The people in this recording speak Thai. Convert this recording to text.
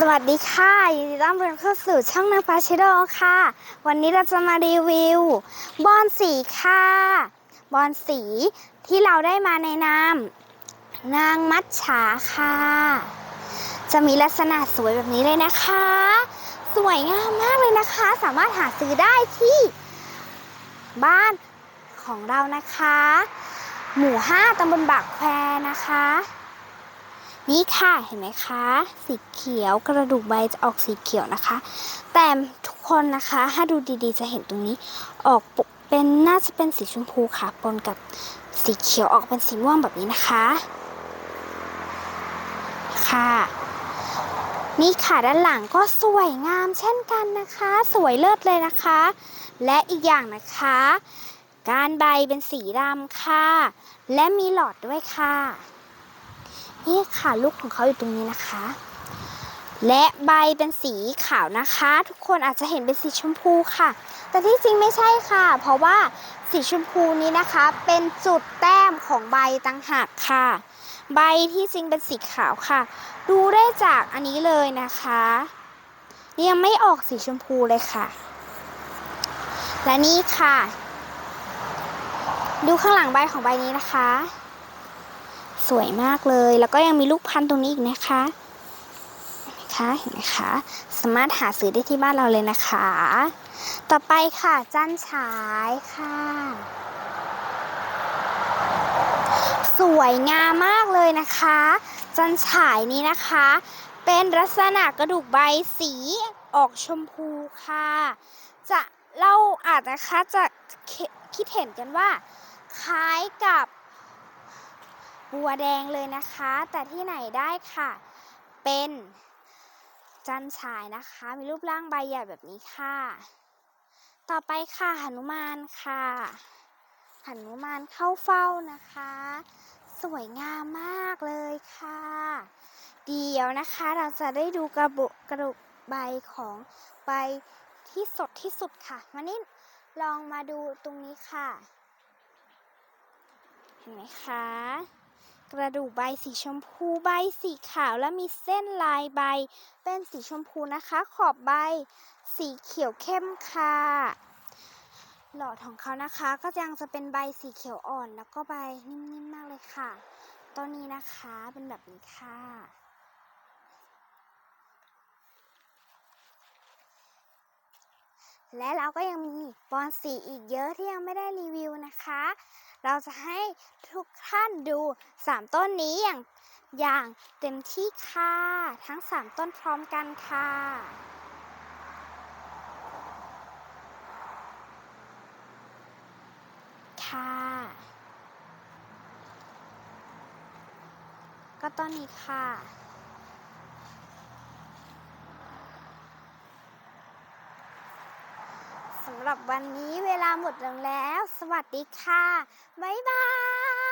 สวัสดีค่ะยินดีต้อนรับเข้าสู่ช่องนางฟ้าชิโดค่ะ วันนี้เราจะมารีวิว บอนสีค่ะ บอนสีที่เราได้มาในนามนางมัจฉาค่ะ จะมีลักษณะสวยแบบนี้เลยนะคะ สวยงามมากเลยนะคะ สามารถหาซื้อได้ที่บ้านของเรานะคะ หมู่5ตำบลบากแควนะคะ นี่ค่ะเห็นไหมคะ สีเขียวกระดูกใบจะออกสีเขียวนะคะ แต่ทุกคนนะคะถ้าดูดีๆ จะเห็นตรงนี้ออกปกเป็นน่าจะเป็นสีชมพูค่ะปนกับสีเขียวออกเป็นสีม่วงแบบนี้นะคะ ค่ะ นี่ค่ะด้านหลังก็สวยงามเช่นกันนะคะ สวยเลิศเลยนะคะ และอีกอย่างนะคะ การใบเป็นสีดำค่ะ และมีหลอดด้วยค่ะ นี่ค่ะลูกของเขาอยู่ตรงนี้นะคะ และใบเป็นสีขาวนะคะ ทุกคนอาจจะเห็นเป็นสีชมพูค่ะ แต่ที่จริงไม่ใช่ค่ะ เพราะว่าสีชมพูนี้นะคะ เป็นจุดแต้มของใบต่างหากค่ะ ใบที่จริงเป็นสีขาวค่ะ ดูได้จากอันนี้เลยนะคะนี่ยังไม่ออกสีชมพูเลยค่ะ และนี่ค่ะ ดูข้างหลังใบของใบนี้นะคะ สวยมากเลย แล้วก็ยังมีลูกพันธุ์ตรงนี้อีกนะคะนไหมคะเห็นไหมคะ สามารถหาซื้อได้ที่บ้านเราเลยนะคะ ต่อไปค่ะจันฉายค่ะ สวยงามมากเลยนะคะ จันฉายนี้นะคะ เป็นลักษณะกระดูกใบสีออกชมพูค่ะ จะเราอาจนะคะจะคิดเห็นกันว่า คล้ายกับ บัวแดงเลยนะคะ แต่ที่ไหนได้ค่ะ เป็นจันฉายนะคะ มีรูปร่างใบใหญ่แบบนี้ค่ะ ต่อไปค่ะหนุมานค่ะหนุมานเข้าเฝ้านะคะ สวยงามมากเลยค่ะ เดี๋ยวนะคะเราจะได้ดูกระบุกระดูกใบของใบที่สดที่สุดค่ะวันนี้ลองมาดูตรงนี้ค่ะ เห็นไหมคะ กระดูกใบสีชมพูใบสีขาวและมีเส้นลายใบ เป็นสีชมพูนะคะ ขอบใบ สีเขียวเข้มค่ะ หลอดของเขานะคะ ก็ยังจะเป็นใบสีเขียวอ่อน แล้วก็ใบนิ่มๆมากเลยค่ะ ต้นนี้นะคะเป็นแบบนี้ค่ะ และเราก็ยังมีบอนสีอีกเยอะที่ยังไม่ได้รีวิวนะคะ เราจะให้ทุกท่านดู 3 ต้นนี้อย่างอย่างเต็มที่ค่ะ ทั้ง 3 ต้นพร้อมกันค่ะค่ะ ก็ต้นนี้ค่ะ สำหรับวันนี้เวลาหมดลงแล้ว สวัสดีค่ะ บ๊ายบาย